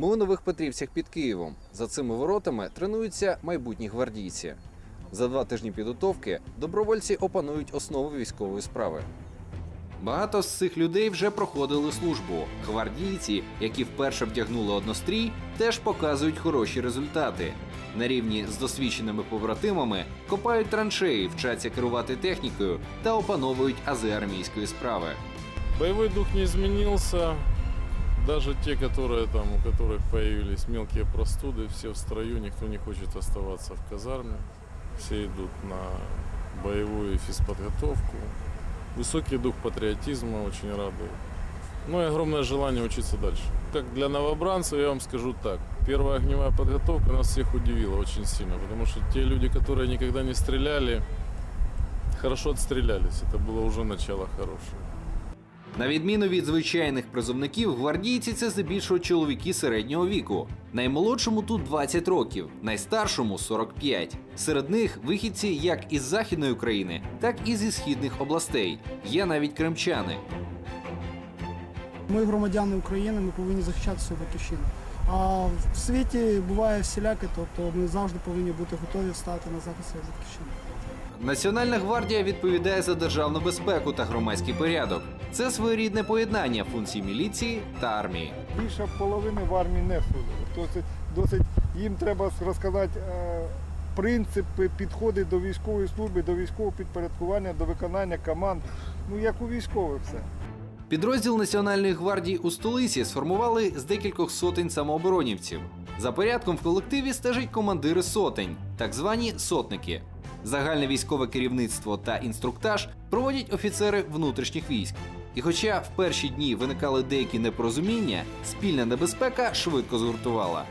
Ми у нових Петрівцях під Києвом. За цими воротами тренуються майбутні гвардійці. За два тижні підготовки добровольці опанують основи військової справи. Багато з цих людей вже проходили службу. Гвардійці, які вперше вдягнули однострій, теж показують хороші результати. На рівні з досвідченими побратимами копають траншеї, вчаться керувати технікою та опановують ази армійської справи. Боевой дух не изменился. Даже те, которые там, у которых появились мелкие простуды, все в строю, никто не хочет оставаться в казарме. Все идут на боевую физподготовку. Высокий дух патриотизма очень радует. Ну и огромное желание учиться дальше. Как для новобранцев, я вам скажу так. Первая огневая подготовка нас всех удивила очень сильно, потому что те люди, которые никогда не стреляли, хорошо отстрелялись. Это было уже начало хорошее. На відміну від звичайних призовників, гвардійці це здебільшого чоловіки середнього віку. Наймолодшому тут 20 років, найстаршому 45. Серед них вихідці як із західної України, так і зі східних областей. Є навіть кримчани. Ми громадяни України, ми повинні захищати свою батьківщину. А в світі буває всіляке, тобто ми завжди повинні бути готові стати на захист своєї батьківщини. Національна гвардія відповідає за державну безпеку та громадський порядок. Це своєрідне поєднання функцій міліції та армії. більше половини в армії не служили. Досить, досить їм треба розказати е, принципи, підходи до військової служби, до військового підпорядкування, до виконання команд. Ну як у військових все. Підрозділ Національної гвардії у столиці сформували з декількох сотень самооборонівців. За порядком в колективі стежать командири сотень, так звані сотники. Загальне військове керівництво та інструктаж проводять офіцери внутрішніх військ. І хоча в перші дні виникали деякі непорозуміння, спільна небезпека швидко згуртувала.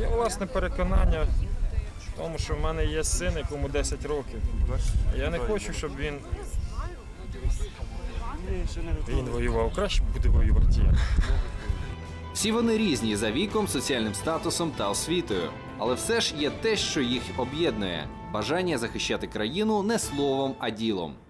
Є власне переконання в тому, що в мене є син, якому 10 років. Я не хочу, щоб він. Він воював. Краще буде воювати я. Всі вони різні за віком, соціальним статусом та освітою. Але все ж є те, що їх об'єднує бажання захищати країну не словом, а ділом. –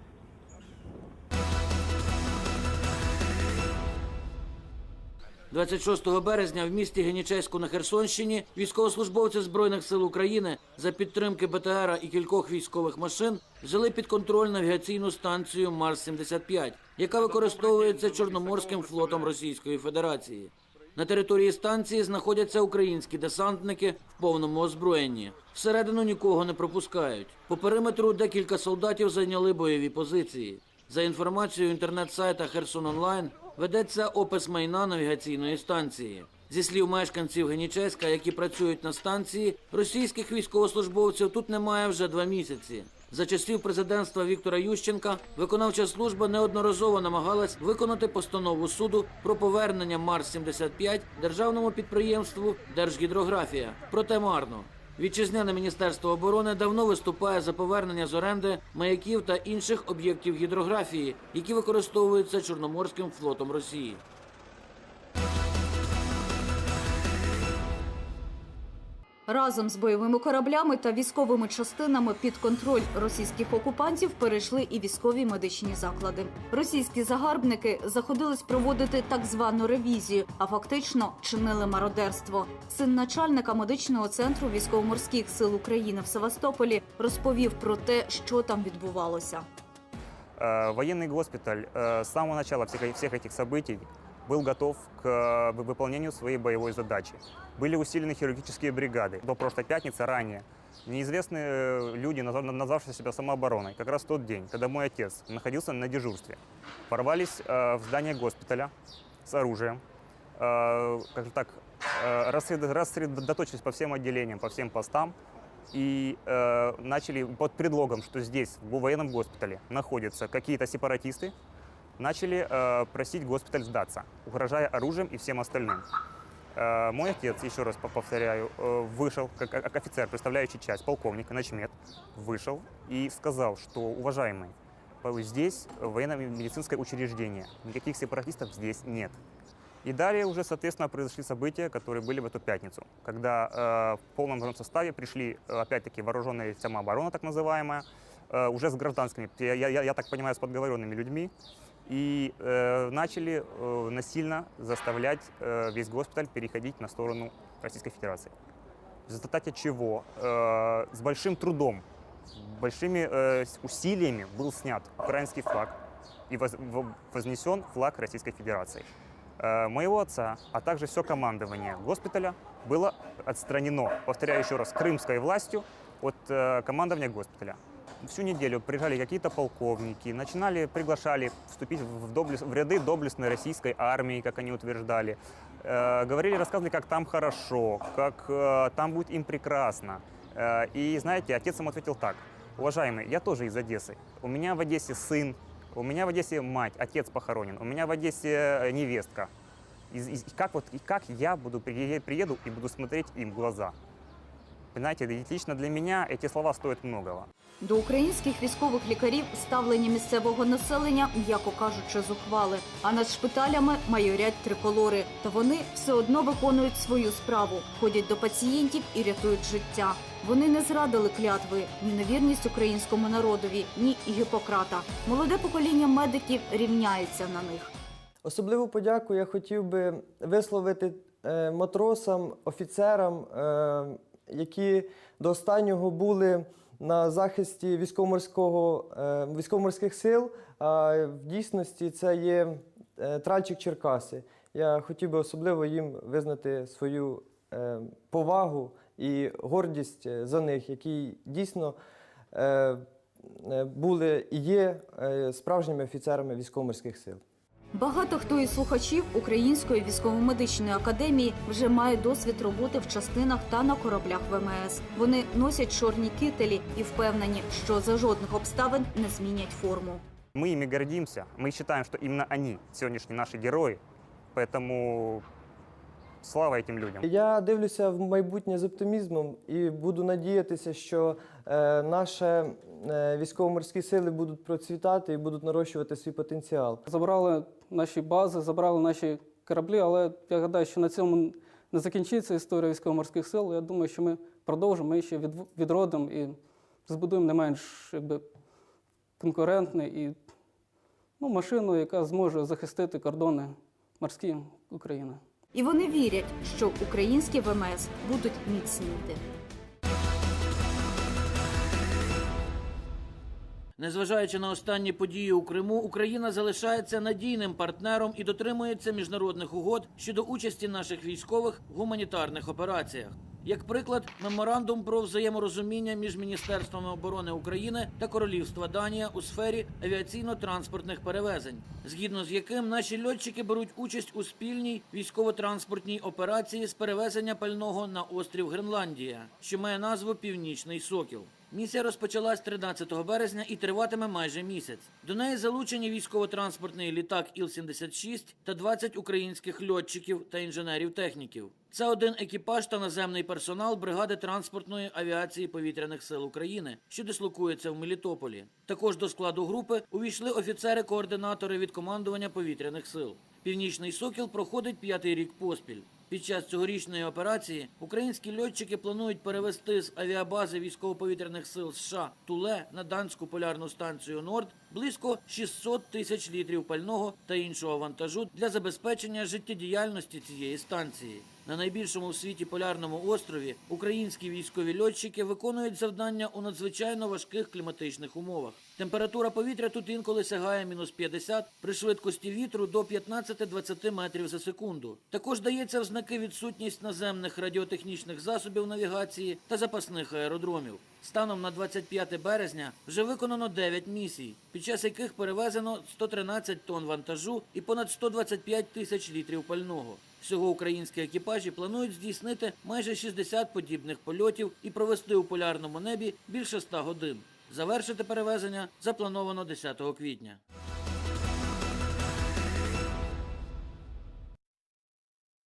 26 березня в місті Генічеську на Херсонщині військовослужбовці Збройних сил України за підтримки БТРа і кількох військових машин взяли під контроль навігаційну станцію Марс-75, яка використовується Чорноморським флотом Російської Федерації. На території станції знаходяться українські десантники в повному озброєнні. Всередину нікого не пропускають. По периметру декілька солдатів зайняли бойові позиції. За інформацією інтернет-сайта Херсон Онлайн ведеться опис майна навігаційної станції. Зі слів мешканців Генічеська, які працюють на станції, російських військовослужбовців тут немає вже два місяці. За часів президентства Віктора Ющенка виконавча служба неодноразово намагалась виконати постанову суду про повернення Марс-75 державному підприємству Держгідрографія. Проте марно. Вітчизняне міністерство оборони давно виступає за повернення з оренди маяків та інших об'єктів гідрографії, які використовуються Чорноморським флотом Росії. Разом з бойовими кораблями та військовими частинами під контроль російських окупантів перейшли і військові медичні заклади. Російські загарбники заходились проводити так звану ревізію, а фактично чинили мародерство. Син начальника медичного центру військово-морських сил України в Севастополі розповів про те, що там відбувалося. Э, Военный госпиталь э, с самого начала всех, всех этих событий был готов к э, вы- выполнению своей боевой задачи. Были усилены хирургические бригады. До прошлой пятницы ранее неизвестные люди, назвавшие себя самообороной, как раз тот день, когда мой отец находился на дежурстве, ворвались э, в здание госпиталя с оружием, э, как же так, рассред- рассредоточились по всем отделениям, по всем постам, и э, начали под предлогом, что здесь, в военном госпитале, находятся какие-то сепаратисты, начали э, просить госпиталь сдаться, угрожая оружием и всем остальным. Э, мой отец, еще раз по- повторяю, э, вышел, как, как офицер, представляющий часть, полковник, начмет, вышел и сказал, что, уважаемый, здесь военно-медицинское учреждение, никаких сепаратистов здесь нет. И далее уже, соответственно, произошли события, которые были в эту пятницу, когда э, в полном составе пришли, э, опять-таки, вооруженная самооборона, так называемая, э, уже с гражданскими, я, я- я так понимаю, с подговоренными людьми, и э, начали э, насильно заставлять э, весь госпиталь переходить на сторону Российской Федерации. В результате чего э, с большим трудом, большими э, усилиями был снят украинский флаг и воз- вознесен флаг Российской Федерации. Э, моего отца, а также все командование госпиталя было отстранено, повторяю еще раз, крымской властью от э, командования госпиталя. Всю неделю приезжали какие-то полковники, начинали, приглашали вступить в, доблес- в ряды доблестной российской армии, как они утверждали. Э, говорили, рассказывали, как там хорошо, как э, там будет им прекрасно. Э, и знаете, отец ему ответил так. Уважаемый, я тоже из Одессы. У меня в Одессе сын, у меня в Одессе мать, отец похоронен, у меня в Одессе э, невестка. И, и как, вот, и как я буду, при- приеду и буду смотреть им в глаза? Понимаете, лично для меня эти слова стоят многого. До українських військових лікарів ставлення місцевого населення, м'яко кажучи, зухвали. А над шпиталями майорять триколори. Та вони все одно виконують свою справу, ходять до пацієнтів і рятують життя. Вони не зрадили клятви ні на вірність українському народові, ні і Гіппократа. Молоде покоління медиків рівняється на них. Особливу подяку я хотів би висловити е, матросам, офіцерам, е, які до останнього були на захисті військово-морського, е, військово-морських сил. А в дійсності це є е, тральчик Черкаси. Я хотів би особливо їм визнати свою е, повагу і гордість за них, які дійсно були і є справжніми офіцерами військово-морських сил. Багато хто із слухачів Української військово-медичної академії вже має досвід роботи в частинах та на кораблях ВМС. Вони носять чорні кителі і впевнені, що за жодних обставин не змінять форму. Мы ими гордимся, мы считаем, что именно они сегодняшние наши герои, поэтому слава этим людям. Я дивлюся в майбутнє з оптимізмом і буду надіятися, що е, наші е, військово-морські сили будуть процвітати і будуть нарощувати свій потенціал. Забрали наші бази, забрали наші кораблі, але я гадаю, що на цьому не закінчиться історія військово-морських сил. Я думаю, що ми продовжимо, ми ще від, відродимо і збудуємо не менш якби, конкурентний і ну, машину, яка зможе захистити кордони морські України. І вони вірять, що українські ВМС будуть міцніти. Незважаючи на останні події у Криму, Україна залишається надійним партнером і дотримується міжнародних угод щодо участі наших військових гуманітарних операціях. Як приклад, меморандум про взаєморозуміння між Міністерствами оборони України та Королівства Данія у сфері авіаційно-транспортних перевезень, згідно з яким наші льотчики беруть участь у спільній військово-транспортній операції з перевезення пального на острів Гренландія, що має назву Північний Сокіл. Місія розпочалась 13 березня і триватиме майже місяць. До неї залучені військово-транспортний літак Іл-76 та 20 українських льотчиків та інженерів-техніків. Це один екіпаж та наземний персонал бригади транспортної авіації повітряних сил України, що дислокується в Мелітополі. Також до складу групи увійшли офіцери-координатори від командування повітряних сил. Північний сокіл проходить п'ятий рік поспіль. Під час цьогорічної операції українські льотчики планують перевести з авіабази військово-повітряних сил США Туле на данську полярну станцію Норд близько 600 тисяч літрів пального та іншого вантажу для забезпечення життєдіяльності цієї станції. На найбільшому в світі полярному острові українські військові льотчики виконують завдання у надзвичайно важких кліматичних умовах. Температура повітря тут інколи сягає мінус 50 при швидкості вітру до 15-20 метрів за секунду. Також дається в знаки відсутність наземних радіотехнічних засобів навігації та запасних аеродромів. Станом на 25 березня вже виконано 9 місій, під час яких перевезено 113 тонн вантажу і понад 125 тисяч літрів пального. Всього українські екіпажі планують здійснити майже 60 подібних польотів і провести у полярному небі більше 100 годин. Завершити перевезення заплановано 10 квітня.